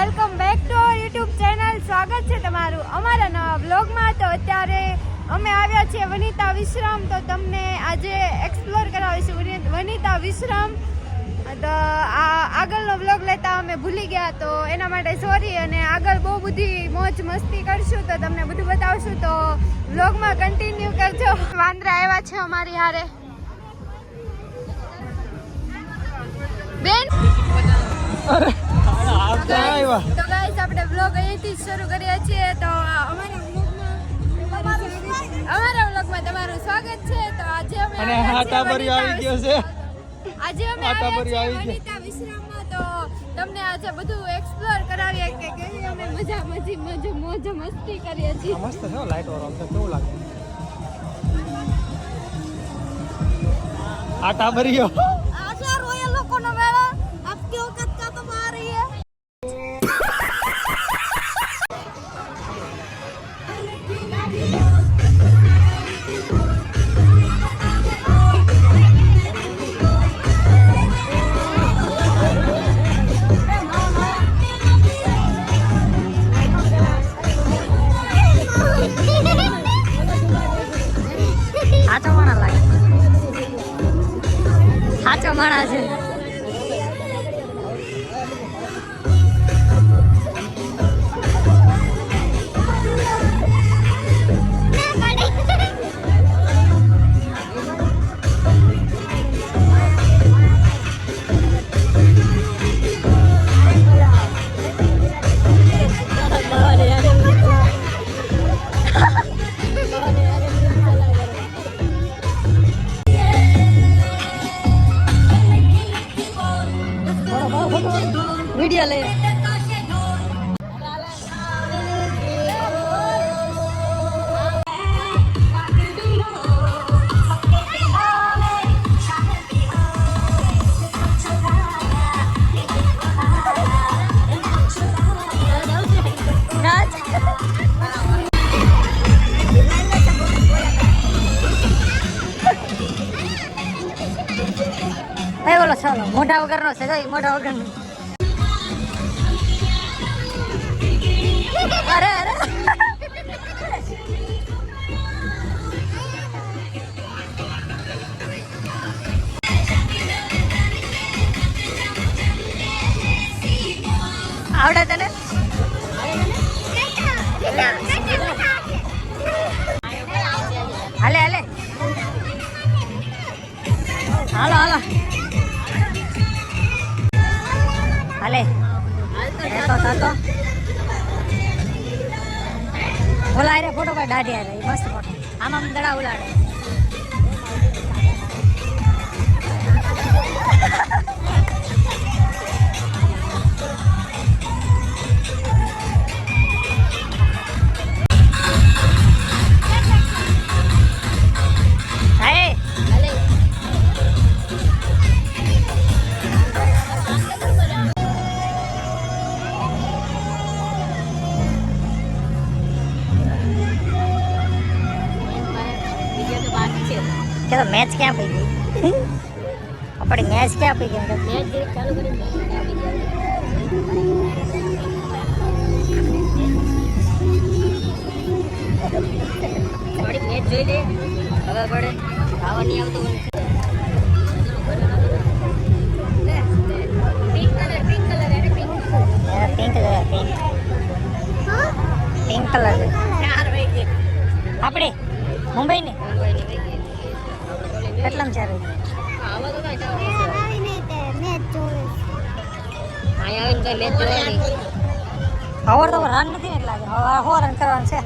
Welcome back to our YouTube channel. સ્વાગત છે તમારું અમારા નવા બ્લોગમાં તો અત્યારે અમે આવ્યા છીએ વનિતા વિશ્રામ. તો તમને આજે એક્સપ્લોર કરાવીશું વનિ- વનિતા વિશ્રામ. તો આ આગળનો બ્લોગ લેતા અમે ભૂલી ગયા. તો એના માટે સોરી અને આગળ બહુ બધી મોજ મસ્તી કરશું. તો તમને બધું બતાવશું. તો બ્લોગમાં કન્ટિન્યુ કરજો. વાંદરા આવ્યા છે અમારી હારે. બેન! તો ગાઈસ આપણે બ્લોગ અહીંથી શરૂ કરીએ છીએ. તો અમારા બ્લોગમાં અમારા બ્લોગમાં તમારું સ્વાગત છે. તો આજે અમે અને આવ્યા હા છીએ ટાબરિયો આવી ગયો છે. આજે અમે આવ્યા છીએ આવી ગયો. વનિતા વિશ્રામમાં. તો તમને આજે બધું એક્સપ્લોર કરાવીએ કે કેવી અમે મજા મજી મજો મોજ મસ્તી કરીએ છીએ. મસ્ત છે લાઈટ કેવું લાગે? મોઢા વગરનો છે મોઢા વગરનો. અરે આરે ફોટો પાડ દાઢી ઈ મસ્ત ફોટો આમ આમ દડા ઉલાડે. તો મેચ ક્યાં પડી ગઈ? આપણે મેચ ક્યાં પડી ગઈ? મેચ ચાલુ કરી મેચ જોઈ લે ખબર પડે. ખાવા નહીં આવતું આપણે મુંબઈ ને કેટલામ ચાર ખબર તો રન નથી હો રન કરવાનું છે.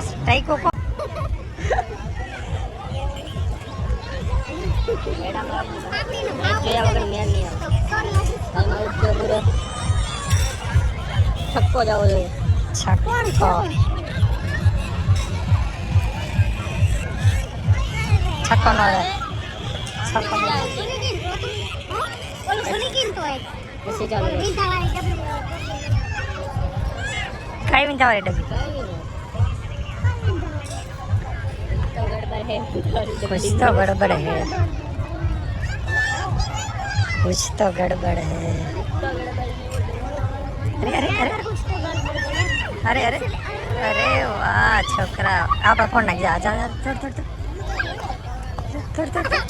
સ્ટ્રાઈકો કો છક્કો જવો જોઈએ. છક્કો. ছক্কা মারে ছক্কা মারে काय मिनटा वाले डबी कुछ तो गड़बड़ है कुछ तो गड़बड़ है अरे अरे अरे अरे अरे अरे वाह छोकरा आप फोन नाखी जा जा थोड़ थोड़ थोड़ थोड़ थोड़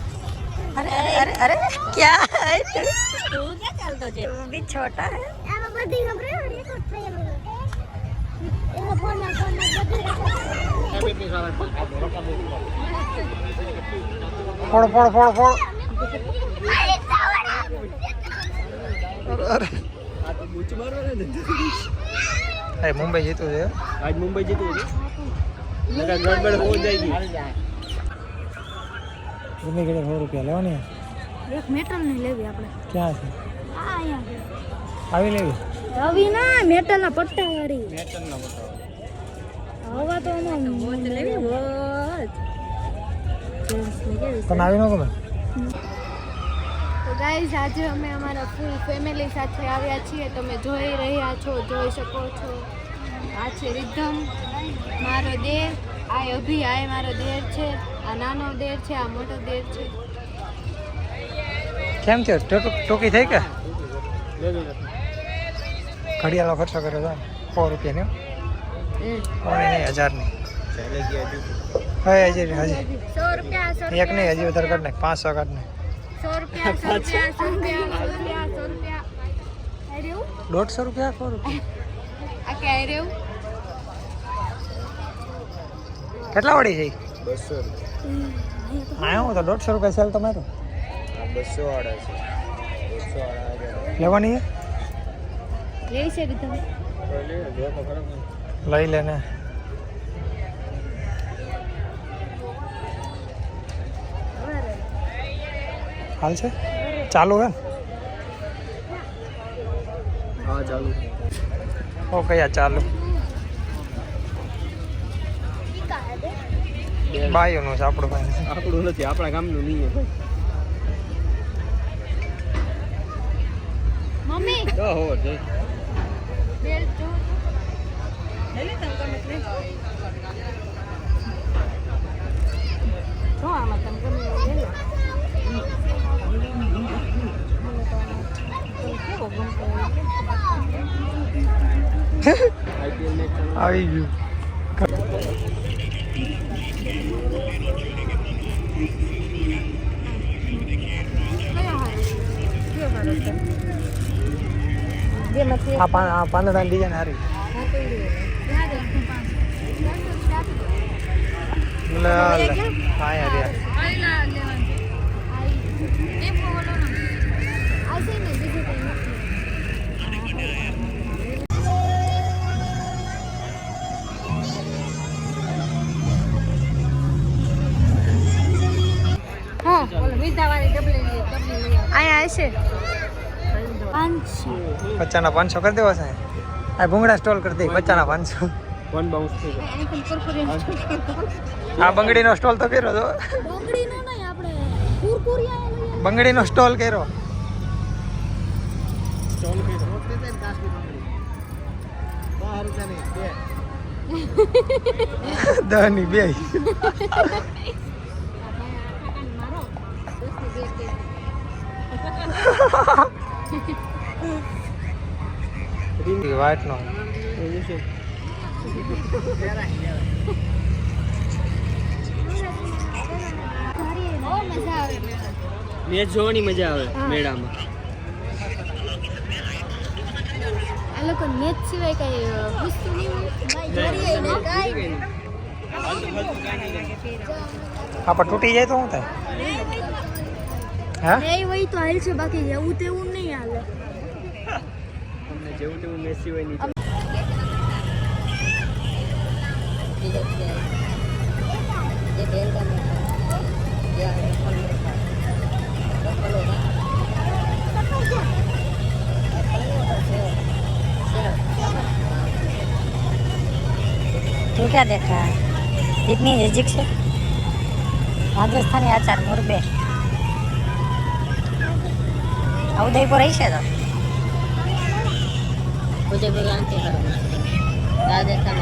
अरे अरे अरे अरे क्या है तू तू क्या चलतो છે તું બી છોટા है આમાં બધી ખબર હે એક જ થઈ ગયું એનો ફોન ના ફોન ના બધી ફોડ રૂપિયા કેટલા સો રૂપિયા લેવાની એક મેટલની લેવી આપણે. ક્યાં છે? અહીંયા આવી લેવી? આવી ના મેટલ ના પટ્ટા વાળી મેટલ ના પટ્ટા હવા તો આમાં વોચ લેવી વોચ તને આવી ન ગાઈઝ આજે અમે અમારા ફૂલ ફેમિલી સાથે આવ્યા છીએ. તમે જોઈ રહ્યા છો જોઈ શકો છો. આ છે રિધમ. મારો દેર આ અભી આ મારો દેર છે. આ નાનો દેર છે આ મોટો દેર છે. કેમ છે ટોક- ટોકી થઈ કે? ઘડિયાળનો ખર્ચો કર્યો હતો સો રૂપિયાની. પોણી નહીં હજારની. હવે હજી. હજી રૂપિયા એક નહીં હજી વધારે કાઢ નાખ પાંચસો કાઢ નાખ. દોઢસો રૂપિયા સો રૂપિયા. આ ક્યાં રહ્યું? કેટલા વાળી છે? बसो આયો હું તો દોઢસો રૂપિયા સેલ તમારો બસો અઢારસો દોઢસો લેવાની લેવી છે તમે લઈ લે ને હાલ છે ચાલુ હે હા ચાલુ ઓકે યાર ચાલુ બાયોનું છે આપણું ભાઈ. આપણું નથી આપણા ગામનું નહીં ભાઈ. મમ્મી. તો જય. બેલ જો. આમાં તમે ગમે તો આમાં લો. કેવો ગમતો હોય કે? આઈપીએલ મેચ ચાલુ આવી ગયું. કયો હારો છે? કયો હારો છે? જેમાંથી આ પા આ પાંદડાની ડિઝાઇન અહીંયા હશે પાંચસો પચાના પાંચસો કરી દેવા સાહેબ. આ ભૂંગળા સ્ટોલ કરી દે પચાના પાંચસો. આ બંગડીનો સ્ટોલ તો કર્યો તો. બંગડીનો સ્ટોલ કર્યો. દહની બે મારો દસની બે કે વાટનો નો મેચ જોવાની મજા આવે મેળામાં આ લોકો મેચ સિવાય કઈ વસ્તુ નહીં આપણે તૂટી જાય તો શું થાય હા નહીં હોય તો હાલ છે બાકી જેવું તેવું નહીં હાલે તમને જેવું તેવું મેચ સિવાય નહીં તું ક્યાં દેખા इतनी नजदीक से રાજસ્થાની આચાર મોરબે આ ઉદયપુર હશે તો? ઉદયપુર રાજસ્થાન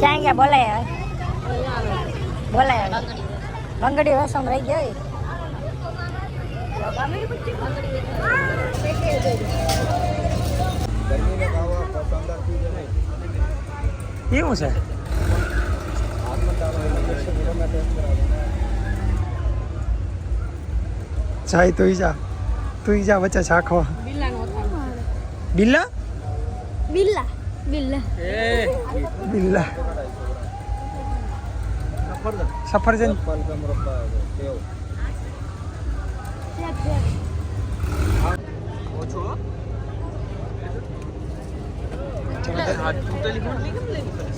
ક્યાં ગયા? બોલાય બોલાય બંગડી. રસમ રહી ગયો એવું છે? જાય તું જા. તું જા વચ્ચે ચાખવા બિલ્લા? બિલ્લા. બિલ્લા. બિલ્લા. સફરજન.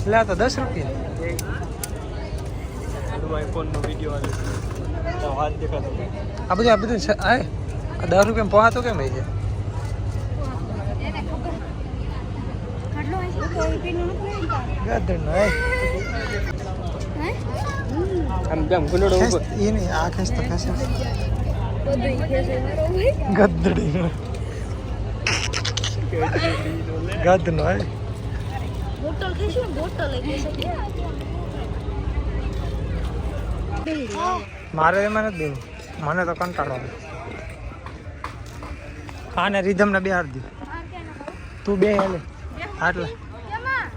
લે તો દસ રૂપિયા. આઈફોનનો વીડિયો આવે. આ બધું આ બધું છે આ આ દસ રૂપિયા પહોંચતો કેમ રહી છે ગધેડનો, એ. આમ કેમ ગુંડળો ખેંચ, ઉપર એ નહીં આ ખેંચ તો ખેંચ ગધડી ગધનો એ બોટલ ખાઈશું ને બોટલ લઈ મારે એમાં નથી દેવું. મને તો કંટાળો આને રીધમને બે દે. તું બે હેલે. આટલે.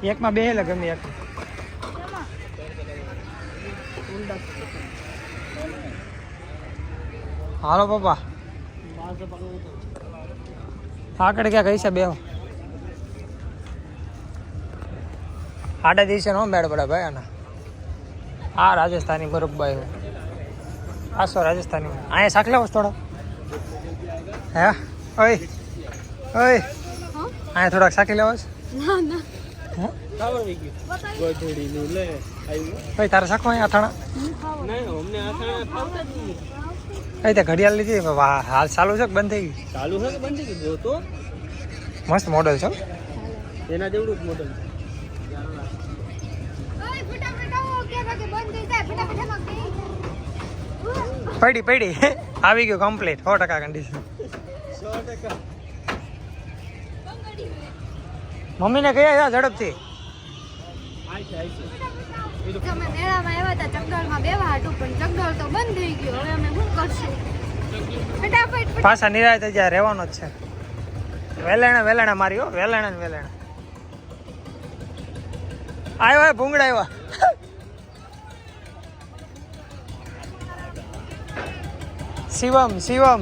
એકમાં બે હેલે ગમે એક હાલો પપ્પા. આગળ ક્યાં છે બે આડા દિવસે નો મેળ પડે ભાઈ આના. આ રાજસ્થાની બરફબાઈ હોય આ સો રાજસ્થાની. અહીંયા શાક લેવો છે થોડો. હે? ઓય. ઓય. અહીંયા થોડાક શાકી લેવો છે? ના ના. હે? આવડી ગયું ગોધડીનું લે આવ્યું ઓય તારે શાકમાં અહીંયા અથાણા? તે ઘડિયાળ લીધી. હાલ ચાલુ છે કે બંધ થઈ ગયું ચાલુ છે કે બંધ થઈ ગયું? મસ્ત મોડલ છે એના જેવડું જ મોડલ ઓય ફટાફટ આવો કે કે બંધ થઈ જાય ફટાફટ આવો પડી પડી. આવી ગયું કમ્પ્લીટ સો ટકા કન્ડિશન મમ્મીને કયા ઝડપથી. હતા ફટાફટ પાછા નિરાય થઈ જાય રહેવાનો જ છે. વેલેણે વેલેણે મારી હો. વેલેણે ને વેલેણે. આવ્યા ભૂંગળા આવ્યા શિવમ શિવમ.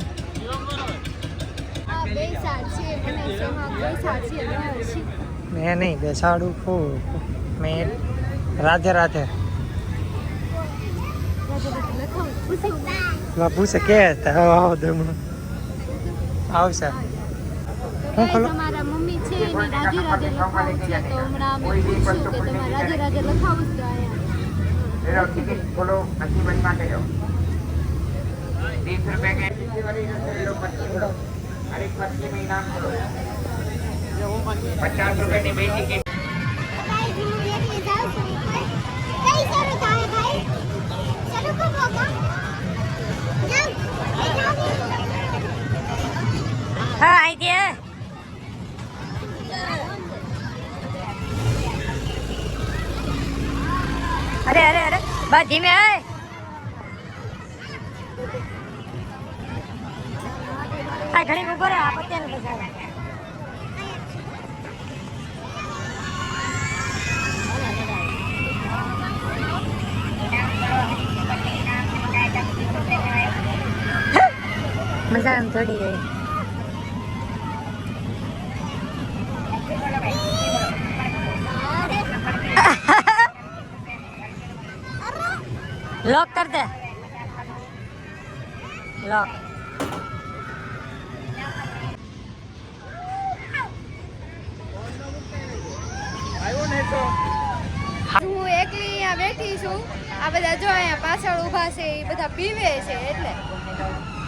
મેં નહીં બેસાડું ખૂબ મેં રાધે રાધે. પૂછે કે? આવો દમણો આવશે. હું ખોલો? મારા મમ્મી છે એને રાધે રાધે લખાવું છે તો હમણાં અમે પૂછ્યું કે તમારે રાધે રાધે લખાવું છે આયા ખોલો પછી બંધ માટે तीस रुपए के वाली ले लो पच्चीस लो हर एक पर्ची में इनाम खोलो पचास रुपए की बेची की भाई गुरु लेके जाओ कई सारे खाए भाई ઘણી ઘડી ઊભો રહે આ પત્યાને મજા આમ થોડી રહી લોક કર દે. લોક આ બધા જો અહીંયા પાછળ ઊભા છે, એ બધા પીવે છે એટલે.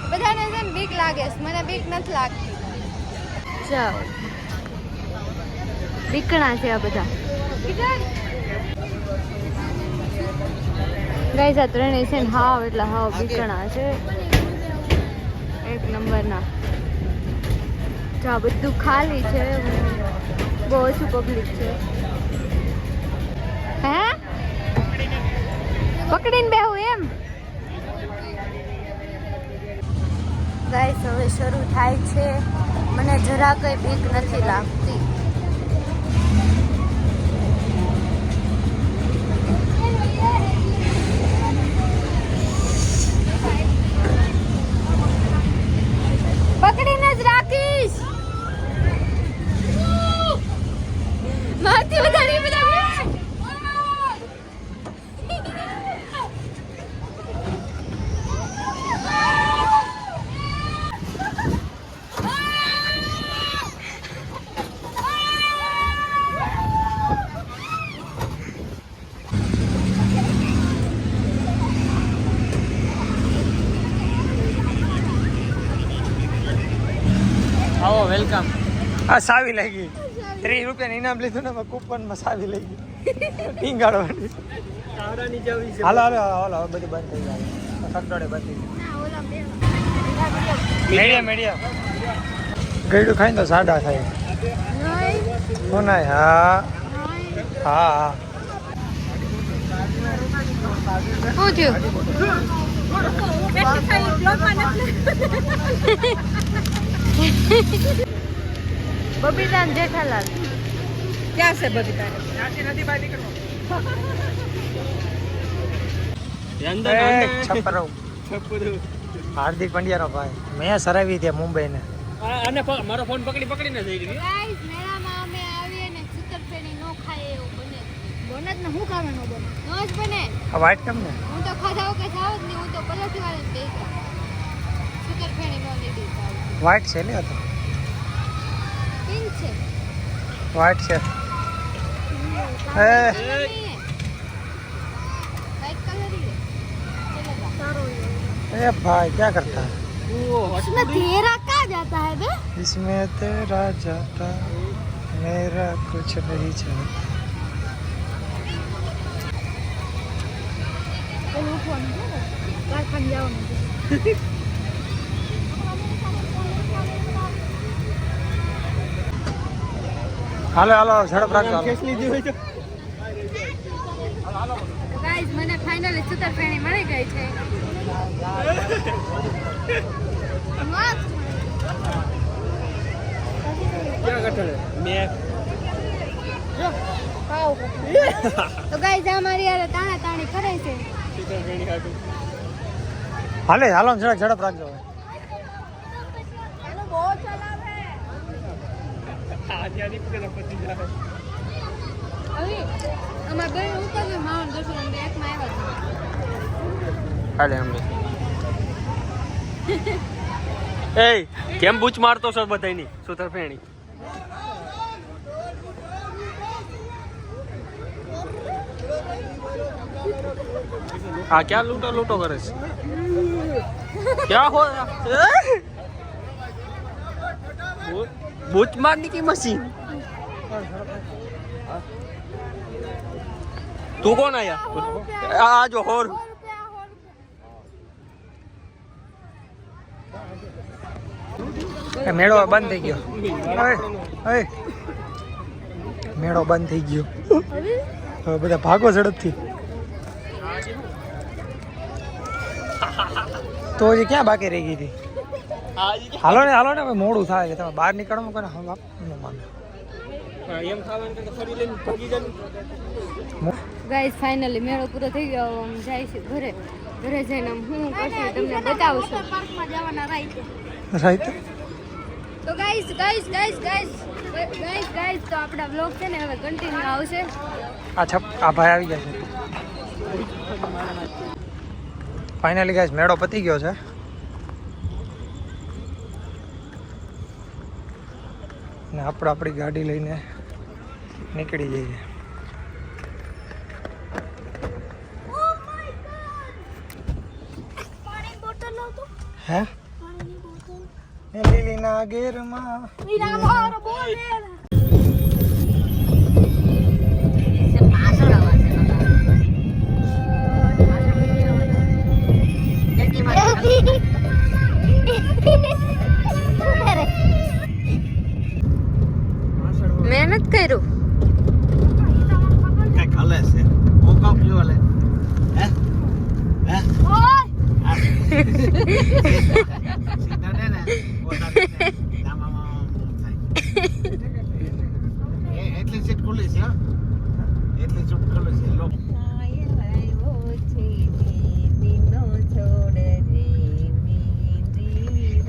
બધાને છે ને બીક લાગે છે, મને બીક નથી લાગતી. જાઓ. બીકણા છે આ બધા. ગાઈઝ, આ ત્રણેય છે ને હાવ એટલે હાવ બીકણા છે. એક નંબરના. જો બધું ખાલી છે, બહુ ઓછું પબ્લિક છે. પકડીને બેહું એમ. ગાઈસ હવે શરૂ થાય છે. મને જરા કંઈ બીક નથી લાગતી. આ સાવી લઈ ગઈ ત્રીસ રૂપિયા ઇનામ લીધું ને કૂપનમાં સાવી લઈ ગઈ કાવરાની હાલો હાલો હાલો હવે બધું બંધ થઈ જાય. સકડોળે બંધ થઈ જાય. Medium medium. ગયડું ખાઈને તો સાડા થાય. ના હા. હા હા. શું થયું? બબીતા ને જેઠાલાલ. ક્યાં છે બબીતા? અંદર છપરો. છપરું. હાર્દિક પંડ્યાનો ભાઈ. મેં સરાવી ત્યાં મુંબઈ ને આ- આને પ- મારો ફોન પકડી પકડીને જઈ રહી ગાઈસ મેળામાં અમે આવીએ ને સુતરફેણી નો ખાય એવું બને. બને જ ને શું કામ નો બને? નો જ બને. આ વાઇટ કેમ ને હું તો ખાધા વગર ખાવ જ નહીં હું તો પલોઠી વાળા જ સુતરફેણી નો છે ને તો. व्हाइट कलर ही ए भाई क्या करता है? इसमें तेरा कहाँ जाता है बे? इसमें तेरा जाता मेरा कुछ नहीं जाता। હાલો હાલો ઝડપ રાખજો હાલો. કેસ લીધી હોય તો ગાઈસ મને ફાઇનલી સુતરફેણી મળી ગઈ છે. ક્યાં કઠોળે મેં તો ગાઈસ આ મારી યાર તાણા તાણી કરે છે. ફેણી હાલે હાલો ઝડપ ઝડપ રાખજો હવે. આ ત્યાંથી પેલા પતી જાય હવે અમાર બેન ઉતરવી માવન દર્શન અમે એકમાં આવ્યા હાલે અમે. એ કેમ બૂચ મારતો છો બધાયની? સુતરફેણી આ ક્યાં લૂંટો લૂંટો કરે છે? ક્યાં હો? મારની કી મશીન? તું કોણ આયા? આ જો, હોર. મેળો બંધ થઈ ગયો. મેળો બંધ થઈ ગયો. હવે બધા ભાગો ઝડપથી. તો હજી ક્યાં બાકી રહી ગઈ હતી? હાલો ને હાલો ને હવે મોડું થાય છે તમે બહાર નીકળો કોને હમ આપ ન માનો. ગાઈસ ફાઇનલી મેળો પૂરો થઈ ગયો હવે આમ જાય છે ઘરે. ઘરે જઈને આમ હું કરશું તમને બતાવશું. પાર્કમાં જવાના રાઈટ રાઈટ તો guys guys guys guys guys guys તો આપણા બ્લોગ છે ને હવે કન્ટિન્યુ આવશે. આ છપ આ ભાઈ આવી ગયા છે. ફાઇનલી ગાઈસ મેળો પતી ગયો છે. ને આપણે આપણી ગાડી લઈને નીકળી જઈએ. હે? લીલીના ગેરમાં નથી કર્યું. કંઈક હલે છે. હું કઉ કયું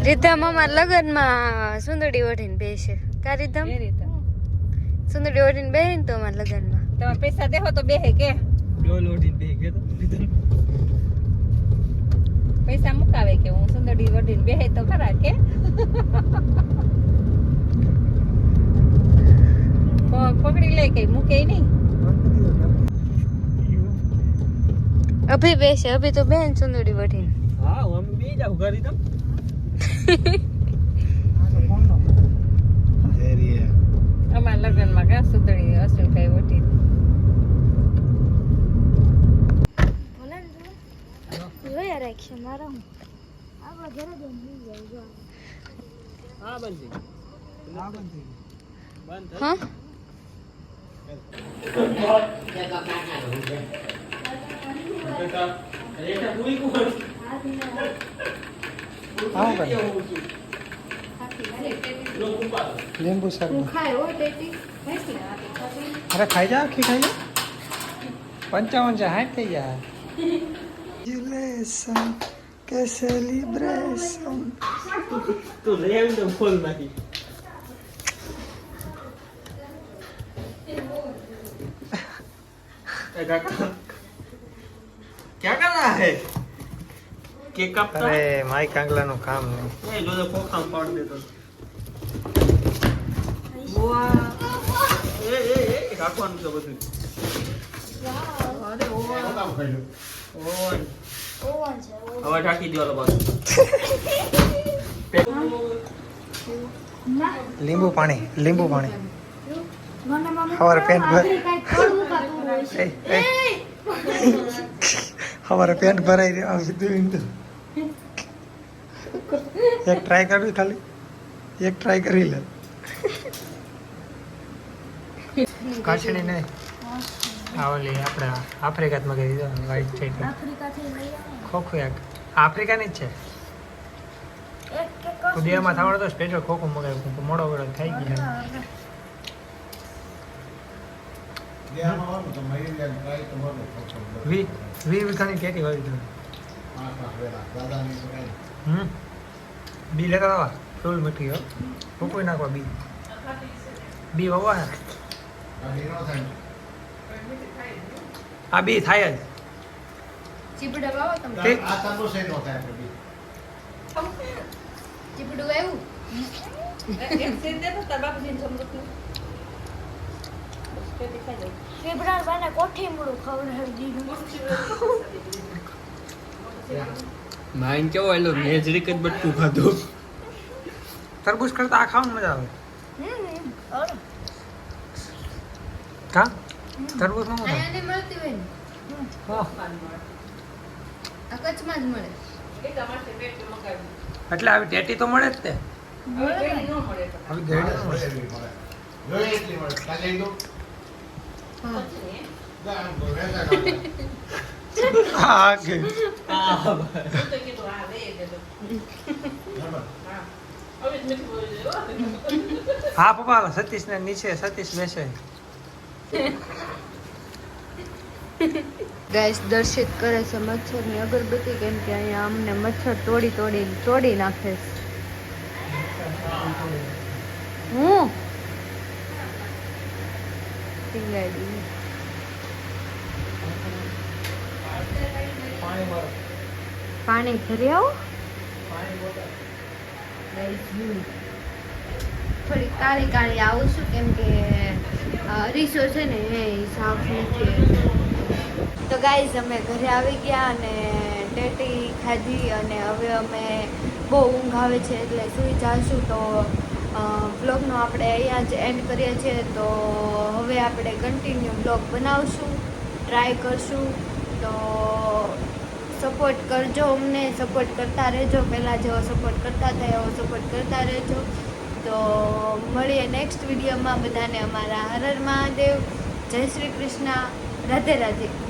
રીધા મામા લગનમાં સુંદડી ઓઢીને બેસે. કા રીધા સુંદડી ઓઢીને બેસે ને તો અમારા લગ્નમાં. તમે પૈસા દેહો તો બેહે કે? ડોલ ઓઢીને બે ગયો તો. પૈસા મુકાવે કે હું સુંદરી વડીને બેહે તો ખરા કે? પકડી લે કઈ મૂકે નહીં. અભી બેસે અભી તો બેન સુંદડી ઓઢીને હા હું અમે બે જાવ ઘરે તો અમારા લગ્નમાં કા સુંદરી અશ્વિનભાઈ વટી જોયા રાખશે મારા હું. આપણા ઘરે જાય જો. હા બંધ હા બંધ. લીંબુ શરબત ખાય હો ટેટી અરે ખાઈ જા આખી ખાઈ જા પંચાવન છે હાથ થઈ જાય સેલિબ્રેશન કે સેલિબ્રેશન તું રે આવી તો ફોલ નાખી क्या कर रहा है કેક કાપતા અરે માય કાંગલા નું કામ નહીં. એ જો તો કોકામ પાડ દેતો વાહ એ એ એ રાખવાનું છે બધું. ઢાંકી દેવાનો લીંબુ પાણી લીંબુ પાણી. હવારે પેન્ટ ભર હવારે પેન્ટ ભરાઈ રહ્યો આ એક ટ્રાય કરવી ખાલી. એક ટ્રાય કરી લે. કાચડી નહીં. આ ઓલી આપણે આફ્રિકામાં ગઈ દીધો વાઈટ આફ્રિકાથી ખોખું એક આફ્રિકાની જ છે. કુદિયામાં થવાનો તો સ્પેશિયલ ખોખું મગાવ્યું મોડો વડો થઈ ગયો. વી વી વિખાની કેટી હોય તો. હમ? બી લેતા આવા. ફૂલ મીઠી હો. ફૂકવી નાખવા બી. બી વવા આ બી થાય જ. ચીપડા વાવો તમે. ઠીક ચીપડું એવું એક સીન દે તો તાર બાપુજીને સમૃદ્ધિ પેટી ખાઈ જાય ફેબ્રુઆર બાને કોઠી મૂળું? ખવડાવી દીધું. માઇન કેવો એલો મેજરી કદ જ બટકું ખાધું. તરબૂચ કરતા આ ખાવાની મજા આવે. હમ કા? તરબૂચનું મળતી હોય આ કચ્છમાં જ મળે એટલે આવી ટેટી તો મળે. જ તે મળે મળે હા, પપ્પા સતીશ ને નીચે, સતીશ બેસે. ગાઈસ દર્શિત કરે છે મચ્છરની અગરબત્તી કેમ કે અહીંયા અમને મચ્છર તોડી તોડી તોડી નાખે હું? ટીંગાડી પાણી ભરી આવો. હું થોડી કાળી કાળી આવું છું કેમ કે અરીસો છે ને એ સાફ નથી તો ગાઈઝ અમે ઘરે આવી ગયા અને ટેટી ખાધી અને હવે અમે બહુ ઊંઘ આવે છે એટલે સુઈ જાશું. તો બ્લોગનો આપણે અહીંયા જ એન્ડ કરીએ છીએ. તો હવે આપણે કન્ટિન્યુ બ્લોગ બનાવશું ટ્રાય કરશું. તો સપોર્ટ કરજો, અમને સપોર્ટ કરતા રહેજો. પહેલાં જેવો સપોર્ટ કરતા હતા, એવો સપોર્ટ કરતા રહેજો. તો મળીએ નેક્સ્ટ વિડીયોમાં બધાને અમારા હરર મહાદેવ. જય શ્રી કૃષ્ણ. રાધે રાધે.